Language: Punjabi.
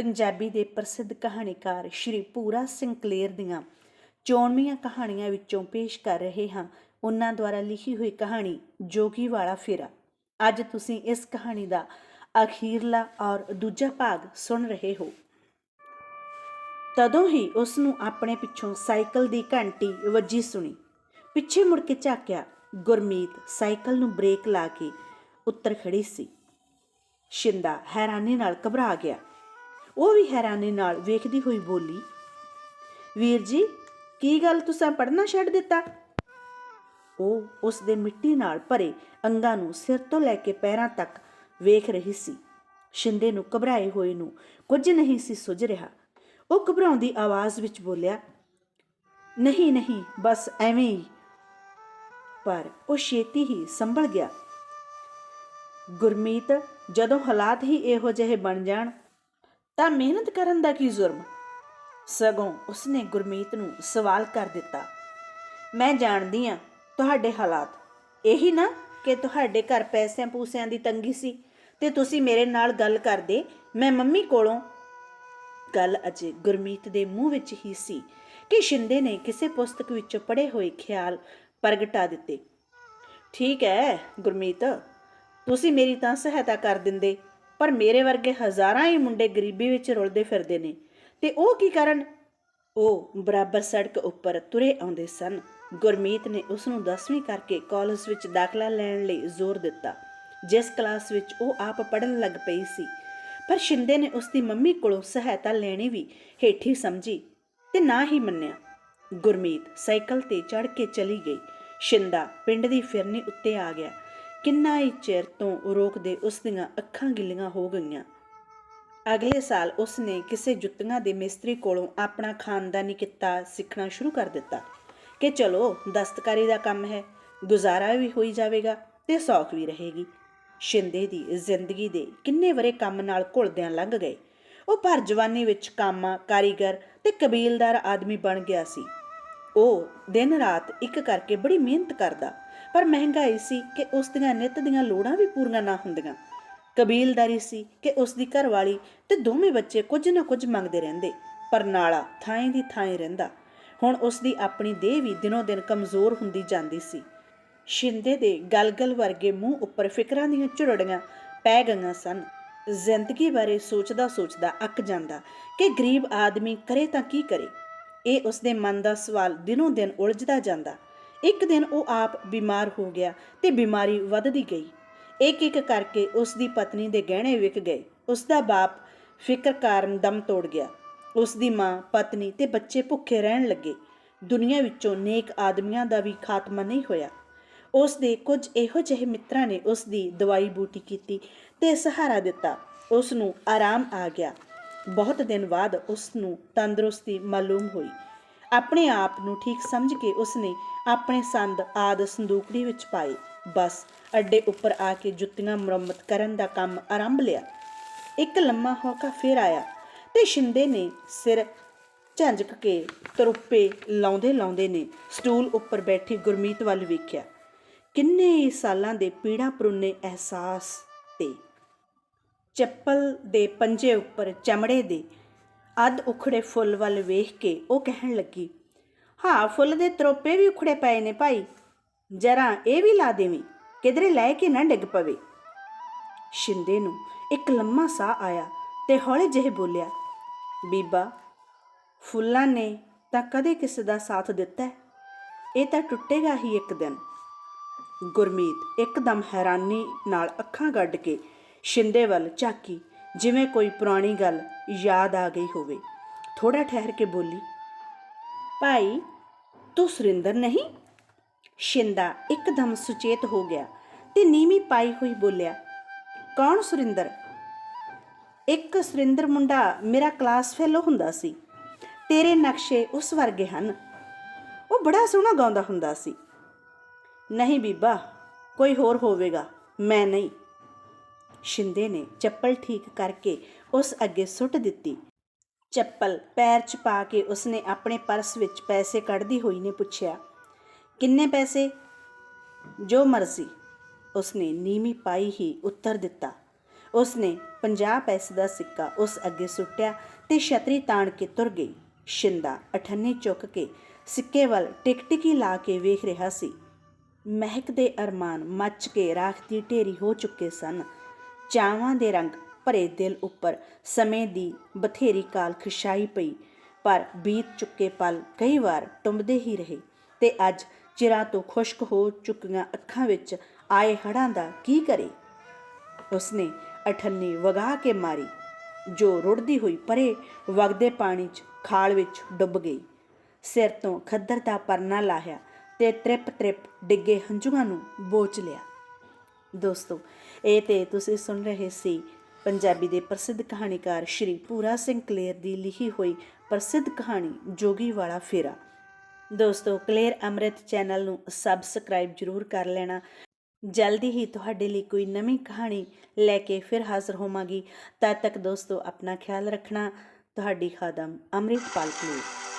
ਪੰਜਾਬੀ ਦੇ ਪ੍ਰਸਿੱਧ ਕਹਾਣੀਕਾਰ ਸ਼੍ਰੀ ਪੂਰਾ ਸਿੰਘ ਕਲੇਰ ਦੀਆਂ ਚੋਣਵੀਆਂ ਕਹਾਣੀਆਂ ਵਿੱਚੋਂ ਪੇਸ਼ ਕਰ ਰਹੇ ਹਾਂ। ਉਹਨਾਂ ਦੁਆਰਾ ਲਿਖੀ ਹੋਈ ਕਹਾਣੀ ਜੋਗੀ ਵਾਲਾ ਫੇਰਾ। ਅੱਜ ਤੁਸੀਂ ਇਸ ਕਹਾਣੀ ਦਾ ਅਖੀਰਲਾ ਔਰ ਦੂਜਾ ਭਾਗ ਸੁਣ ਰਹੇ ਹੋ। ਤਦੋਂ ਹੀ ਉਸ ਨੂੰ ਆਪਣੇ ਪਿੱਛੋਂ ਸਾਈਕਲ ਦੀ ਘੰਟੀ ਵੱਜੀ ਸੁਣੀ। ਪਿੱਛੇ ਮੁੜ ਕੇ ਝਾਕਿਆ। ਗੁਰਮੀਤ ਸਾਈਕਲ ਨੂੰ ਬ੍ਰੇਕ ਲਾ ਕੇ ਉੱਤਰ ਖੜੀ ਸੀ। ਸ਼ਿੰਦਾ ਹੈਰਾਨੀ ਨਾਲ ਘਬਰਾ ਗਿਆ। ਉਹ ਵੀ ਹੈਰਾਨੀ ਨਾਲ ਵੇਖਦੀ ਹੋਈ ਬੋਲੀ, ਵੀਰ ਜੀ, ਕੀ ਗੱਲ ਤੁਸੀਂ ਪੜਨਾ ਛੱਡ ਦਿੱਤਾ? ਉਹ ਉਸ ਦੇ ਮਿੱਟੀ ਨਾਲ ਭਰੇ ਅੰਗਾਂ ਨੂੰ ਸਿਰ ਤੋਂ ਲੈ ਕੇ ਪੈਰਾਂ ਤੱਕ ਵੇਖ ਰਹੀ ਸੀ। ਸ਼ਿੰਦੇ ਨੂੰ ਘਬਰਾਏ ਹੋਏ ਨੂੰ ਕੁਝ ਨਹੀਂ ਸੀ ਸੁਝ ਰਿਹਾ। ਉਹ ਘਬਰਾਉਂਦੀ ਆਵਾਜ਼ ਵਿੱਚ ਬੋਲਿਆ, ਨਹੀਂ ਨਹੀਂ, ਬਸ ਐਵੇਂ ਹੀ। ਪਰ ਉਹ ਛੇਤੀ ਹੀ ਸੰਭਲ ਗਿਆ। ਗੁਰਮੀਤ ਜਦੋਂ ਹਾਲਾਤ ਹੀ ਇਹੋ ਜਿਹੇ ਬਣ ਜਾਣ ਤਾਂ ਮਿਹਨਤ ਕਰਨ ਦਾ ਕੀ ਜ਼ੁਰਮ? ਸਗੋਂ ਉਸਨੇ ਗੁਰਮੀਤ ਨੂੰ ਸਵਾਲ ਕਰ ਦਿੱਤਾ, ਮੈਂ ਜਾਣਦੀ ਆ ਤੁਹਾਡੇ ਹਾਲਾਤ। ਇਹੀ ਨਾ ਕਿ ਤੁਹਾਡੇ ਘਰ ਪੈਸਿਆਂ ਪੂਸਿਆਂ ਦੀ ਤੰਗੀ ਸੀ ਤੇ ਤੁਸੀਂ ਮੇਰੇ ਨਾਲ ਗੱਲ ਕਰਦੇ, ਮੈਂ ਮੰਮੀ ਕੋਲੋਂ ਗੱਲ ਅਜੇ ਗੁਰਮੀਤ ਦੇ ਮੂੰਹ ਵਿੱਚ ਹੀ ਸੀ ਕਿ ਸ਼ਿੰਦੇ ਨੇ ਕਿਸੇ ਪੁਸਤਕ ਵਿੱਚੋਂ ਪੜ੍ਹੇ ਹੋਏ ਖਿਆਲ ਪ੍ਰਗਟਾ ਦਿੱਤੇ। ਠੀਕ ਹੈ ਗੁਰਮੀਤ, ਤੁਸੀਂ ਮੇਰੀ ਤਾਂ ਸਹਾਇਤਾ ਕਰ ਦਿੰਦੇ। ਪਰ ਮੇਰੇ ਵਰਗੇ ਹਜ਼ਾਰਾਂ ਹੀ ਮੁੰਡੇ ਗਰੀਬੀ ਵਿੱਚ ਰੁਲਦੇ ਫਿਰਦੇ ਨੇ। ਤੇ ਉਹ ਕੀ ਕਰਨ? ਉਹ ਬਰਾਬਰ ਸੜਕ ਉੱਪਰ ਤੁਰੇ ਆਉਂਦੇ ਸਨ। ਗੁਰਮੀਤ ਨੇ ਉਸ ਨੂੰ 10ਵੀਂ ਕਰਕੇ ਕਾਲਜ ਵਿੱਚ ਦਾਖਲਾ ਲੈਣ ਲਈ ਜ਼ੋਰ ਦਿੱਤਾ, ਜਿਸ ਕਲਾਸ ਵਿੱਚ ਉਹ ਆਪ ਪੜ੍ਹਨ ਲੱਗ ਪਈ ਸੀ। ਪਰ ਸ਼ਿੰਦੇ ਨੇ ਉਸ ਦੀ ਮੰਮੀ ਕੋਲੋਂ ਸਹਾਇਤਾ ਲੈਣੀ ਵੀ ਹੇਠੀ ਸਮਝੀ ਤੇ ਨਾ ਹੀ ਮੰਨਿਆ। ਗੁਰਮੀਤ ਸਾਈਕਲ ਤੇ ਚੜ੍ਹ ਕੇ ਚਲੀ ਗਈ। ਸ਼ਿੰਦਾ ਪਿੰਡ ਦੀ ਫਿਰਨੀ ਉੱਤੇ ਆ ਗਿਆ। ਕਿੰਨਾ ਹੀ ਚਿਰ ਤੋਂ ਰੋਕਦੇ ਉਸ ਦੀਆਂ ਅੱਖਾਂ ਗਿੱਲੀਆਂ ਹੋ ਗਈਆਂ। ਅਗਲੇ ਸਾਲ ਉਸ ਨੇ ਕਿਸੇ ਜੁੱਤੀਆਂ ਦੇ ਮਿਸਤਰੀ ਕੋਲੋਂ ਆਪਣਾ ਖਾਨਦਾਨੀ ਕਿੱਤਾ ਸਿੱਖਣਾ ਸ਼ੁਰੂ ਕਰ ਦਿੱਤਾ ਕਿ ਚਲੋ, ਦਸਤਕਾਰੀ ਦਾ ਕੰਮ ਹੈ, ਗੁਜ਼ਾਰਾ ਵੀ ਹੋਈ ਜਾਵੇਗਾ ਤੇ ਸੌਖ ਵੀ ਰਹੇਗੀ। ਸ਼ਿੰਦੇ ਦੀ ਜ਼ਿੰਦਗੀ ਦੇ ਕਿੰਨੇ ਵਰੇ ਕੰਮ ਨਾਲ ਘੁਲਦਿਆਂ ਲੰਘ ਗਏ। ਉਹ ਭਰ ਜਵਾਨੀ ਵਿੱਚ ਕਾਮਾ, ਕਾਰੀਗਰ ਤੇ ਕਬੀਲਦਾਰ ਆਦਮੀ ਬਣ ਗਿਆ ਸੀ। ਉਹ ਦਿਨ ਰਾਤ ਇੱਕ ਕਰਕੇ ਬੜੀ ਮਿਹਨਤ ਕਰਦਾ ਪਰ ਮਹਿੰਗਾਈ ਸੀ ਕਿ ਉਸ ਦੀਆਂ ਨਿੱਤ ਦੀਆਂ ਲੋੜਾਂ ਵੀ ਪੂਰੀਆਂ ਨਾ ਹੁੰਦੀਆਂ। ਕਬੀਲਦਾਰੀ ਸੀ ਕਿ ਉਸ ਦੀ ਘਰਵਾਲੀ ਤੇ ਦੋਵੇਂ ਬੱਚੇ ਕੁਝ ਨਾ ਕੁਝ ਮੰਗਦੇ ਰਹਿੰਦੇ, ਪਰ ਨਾਲਾ ਥਾਂ ਦੀ ਥਾਂ ਰਹਿੰਦਾ। ਹੁਣ ਉਸ ਦੀ ਆਪਣੀ ਦੇਹ ਵੀ ਦਿਨੋ ਦਿਨ ਕਮਜ਼ੋਰ ਹੁੰਦੀ ਜਾਂਦੀ ਸੀ। ਸ਼ਿੰਦੇ ਦੇ ਗਲਗਲ ਵਰਗੇ ਮੂੰਹ ਉੱਪਰ ਫਿਕਰਾਂ ਦੀਆਂ ਝੁਰੜੀਆਂ ਪੈ ਗਈਆਂ ਸਨ। ਜ਼ਿੰਦਗੀ ਬਾਰੇ ਸੋਚਦਾ ਸੋਚਦਾ ਅੱਕ ਜਾਂਦਾ ਕਿ ਗਰੀਬ ਆਦਮੀ ਕਰੇ ਤਾਂ ਕੀ ਕਰੇ। ਇਹ ਉਸ ਦੇ ਮਨ ਦਾ ਸਵਾਲ ਦਿਨੋਂ ਦਿਨ ਉਲਝਦਾ ਜਾਂਦਾ। ਇੱਕ ਦਿਨ ਉਹ ਆਪ ਬਿਮਾਰ ਹੋ ਗਿਆ ਤੇ ਬਿਮਾਰੀ ਵੱਧਦੀ ਗਈ। ਇੱਕ ਇੱਕ ਕਰਕੇ ਉਸ ਦੀ ਪਤਨੀ ਦੇ ਗਹਿਣੇ ਵਿਕ ਗਏ। ਉਸ ਦਾ ਬਾਪ ਫਿਕਰ ਕਾਰਨ ਦਮ ਤੋੜ ਗਿਆ। ਉਸ ਦੀ ਮਾਂ, ਪਤਨੀ ਤੇ ਬੱਚੇ ਭੁੱਖੇ ਰਹਿਣ ਲੱਗੇ। ਦੁਨੀਆ ਵਿੱਚੋਂ ਨੇਕ ਆਦਮੀਆਂ ਦਾ ਵੀ ਖਾਤਮਾ ਨਹੀਂ ਹੋਇਆ। ਉਸ ਦੇ ਕੁਝ ਇਹੋ ਜਿਹੇ ਮਿੱਤਰਾਂ ਨੇ ਉਸ ਦੀ ਦਵਾਈ ਬੂਟੀ ਕੀਤੀ ਤੇ ਸਹਾਰਾ ਦਿੱਤਾ। ਉਸ ਨੂੰ ਆਰਾਮ ਆ ਗਿਆ। ਬਹੁਤ ਦਿਨ ਬਾਅਦ ਉਸ ਨੂੰ ਤੰਦਰੁਸਤੀ ਮਾਲੂਮ ਹੋਈ। ਆਪਣੇ ਆਪ ਨੂੰ ਠੀਕ ਸਮਝ ਕੇ ਉਸ ਆਪਣੇ ਸੰਦ ਆਦ ਸੰਦੂਕੜੀ ਵਿੱਚ ਪਾਏ। ਬਸ ਅੱਡੇ ਉੱਪਰ ਆ ਕੇ ਜੁੱਤੀਆਂ ਮੁਰੰਮਤ ਕਰਨ ਦਾ ਕੰਮ ਆਰੰਭ ਲਿਆ। ਇੱਕ ਲੰਮਾ ਹੌਕਾ ਫੇਰ ਆਇਆ ਤੇ ਸ਼ਿੰਦੇ ਨੇ ਸਿਰ ਝੰਜਕ ਕੇ ਤਰੁੱਪੇ ਲਾਉਂਦੇ ਲਾਉਂਦੇ ਨੇ ਸਟੂਲ ਉੱਪਰ ਬੈਠੀ ਗੁਰਮੀਤ ਵੱਲ ਵੇਖਿਆ। ਕਿੰਨੇ ਸਾਲਾਂ ਦੇ ਪੀੜਾ ਪਰੁੰਨੇ ਅਹਿਸਾਸ ਤੇ। ਚੱਪਲ ਦੇ ਪੰਜੇ ਉੱਪਰ ਚਮੜੇ ਦੇ ਅੱਧ ਉਖੜੇ ਫੁੱਲ ਵੱਲ ਵੇਖ ਕੇ ਉਹ ਕਹਿਣ ਲੱਗੀ, ਹਾਂ, ਫੁੱਲ ਦੇ ਤਰੋਪੇ ਵੀ ਉਖੜੇ ਪਏ ਨੇ ਭਾਈ। ਜਰਾ ਇਹ ਵੀ ਲਾ ਦੇਵੀਂ, ਕਿਧਰੇ ਲੈ ਕੇ ਨਾ ਡਿੱਗ ਪਵੇ। ਸ਼ਿੰਦੇ ਨੂੰ ਇੱਕ ਲੰਮਾ ਸਾਹ ਆਇਆ ਤੇ ਹੌਲੇ ਜਿਹੇ ਬੋਲਿਆ, ਬੀਬਾ, ਫੁੱਲਾਂ ਨੇ ਤਾਂ ਕਦੇ ਕਿਸੇ ਦਾ ਸਾਥ ਦਿੱਤਾ ਇਹ ਤਾਂ ਟੁੱਟੇਗਾ ਹੀ ਇੱਕ ਦਿਨ। ਗੁਰਮੀਤ ਇੱਕਦਮ ਹੈਰਾਨੀ ਨਾਲ ਅੱਖਾਂ ਗੱਡ ਕੇ ਸ਼ਿੰਦੇ ਵੱਲ ਝਾਕੀ ਜਿਵੇਂ ਕੋਈ ਪੁਰਾਣੀ ਗੱਲ ਯਾਦ ਆ ਗਈ ਹੋਵੇ। ਥੋੜਾ ਠਹਿਰ ਕੇ ਬੋਲੀ। ਭਾਈ, ਤੂੰ ਸੁਰਿੰਦਰ ਨਹੀਂ? ਸ਼ਿੰਦਾ ਇੱਕਦਮ ਸੁਚੇਤ ਹੋ ਗਿਆ ਤੇ ਨੀਵੀਂ ਪਾਈ ਹੋਈ ਬੋਲਿਆ, ਕੌਣ ਸੁਰਿੰਦਰ? ਇੱਕ ਸੁਰਿੰਦਰ ਮੁੰਡਾ ਮੇਰਾ ਕਲਾਸ ਫੈਲੋ ਹੁੰਦਾ ਸੀ। ਤੇਰੇ ਨਕਸ਼ੇ ਉਸ ਵਰਗੇ ਹਨ। ਉਹ ਬੜਾ ਸੋਹਣਾ ਗਾਉਂਦਾ ਹੁੰਦਾ ਸੀ। ਨਹੀਂ ਬੀਬਾ, ਕੋਈ ਹੋਰ ਹੋਵੇਗਾ, ਮੈਂ ਨਹੀਂ। ਸ਼ਿੰਦੇ ਨੇ, ਚੱਪਲ ਠੀਕ ਕਰਕੇ ਉਸ ਅੱਗੇ ਸੁੱਟ ਦਿੱਤੀ। ਚੱਪਲ ਪੈਰ 'ਚ ਪਾ ਕੇ ਉਸਨੇ ਆਪਣੇ ਪਰਸ ਵਿੱਚ ਪੈਸੇ ਕੱਢਦੀ ਹੋਈ ਨੇ ਪੁੱਛਿਆ, ਕਿੰਨੇ ਪੈਸੇ? ਜੋ ਮਰਜ਼ੀ। ਉਸਨੇ ਨੀਮੀ ਪਾਈ ਹੀ ਉੱਤਰ ਦਿੱਤਾ। ਉਸਨੇ 50 ਪੈਸੇ ਦਾ ਸਿੱਕਾ ਉਸ ਅੱਗੇ ਸੁੱਟਿਆ ਤੇ ਛਤਰੀ ਤਾਣ ਕੇ ਤੁਰ ਗਈ। ਸ਼ਿੰਦਾ ਅਠੰਨੀ ਚੁੱਕ ਕੇ ਸਿੱਕੇ ਵੱਲ ਟਿਕਟਿਕੀ ਲਾ ਕੇ ਵੇਖ ਰਿਹਾ ਸੀ। ਮਹਿਕ ਦੇ ਅਰਮਾਨ ਮੱਚ ਕੇ ਰਾਖ ਦੀ ਢੇਰੀ ਹੋ ਚੁੱਕੇ ਸਨ। ਚਾਵਾਂ ਦੇ ਰੰਗ ਭਰੇ ਦਿਲ ਉੱਪਰ ਸਮੇਂ ਦੀ ਬਥੇਰੀ ਕਾਲ ਖਿਸ਼ਾਈ ਪਈ, ਪਰ ਬੀਤ ਚੁੱਕੇ ਪਲ ਕਈ ਵਾਰ ਟੁੰਬਦੇ ਹੀ ਰਹੇ ਤੇ ਅੱਜ ਚਿਰਾਂ ਤੋਂ ਖੁਸ਼ਕ ਹੋ ਚੁੱਕੀਆਂ ਅੱਖਾਂ ਵਿੱਚ ਆਏ ਹੜਾਂ ਦਾ ਕੀ ਕਰੇ? ਉਸਨੇ ਅਠੰਨੀ ਵਗਾ ਕੇ ਮਾਰੀ, ਜੋ ਰੁੜਦੀ ਹੋਈ ਪਰੇ ਵਗਦੇ ਪਾਣੀ 'ਚ ਖਾਲ ਵਿੱਚ ਡੁੱਬ ਗਈ। ਸਿਰ ਤੋਂ ਖੱਦਰ ਦਾ ਪਰਨਾ ਲਾਹਿਆ ਤੇ ਤ੍ਰਿਪ ਤ੍ਰਿਪ ਡਿੱਗੇ ਹੰਝੂਆਂ ਨੂੰ ਬੋਚ ਲਿਆ। ਦੋਸਤੋ ਇਹ ਤੇ ਤੁਸੀਂ ਸੁਣ ਰਹੇ ਸੀ ਪੰਜਾਬੀ ਦੇ ਪ੍ਰਸਿੱਧ ਕਹਾਣੀਕਾਰ ਸ਼੍ਰੀ ਪੂਰਾ ਸਿੰਘ ਕਲੇਰ ਦੀ ਲਿਖੀ ਹੋਈ ਪ੍ਰਸਿੱਧ ਕਹਾਣੀ ਜੋਗੀ ਵਾਲਾ ਫੇਰਾ। ਦੋਸਤੋ, ਕਲੇਰ ਅੰਮ੍ਰਿਤ ਚੈਨਲ ਨੂੰ ਸਬਸਕ੍ਰਾਈਬ ਜਰੂਰ ਕਰ ਲੈਣਾ। ਜਲਦੀ ਹੀ ਤੁਹਾਡੇ ਲਈ ਕੋਈ ਨਵੀਂ ਕਹਾਣੀ ਲੈ ਕੇ ਫਿਰ ਹਾਜ਼ਰ ਹੋਵਾਂਗੀ। ਤਦ ਤੱਕ ਦੋਸਤੋ, ਆਪਣਾ ਖਿਆਲ ਰੱਖਣਾ। ਤੁਹਾਡੀ ਖਾਦਮ ਅੰਮ੍ਰਿਤਪਾਲ ਕਲੇਰ।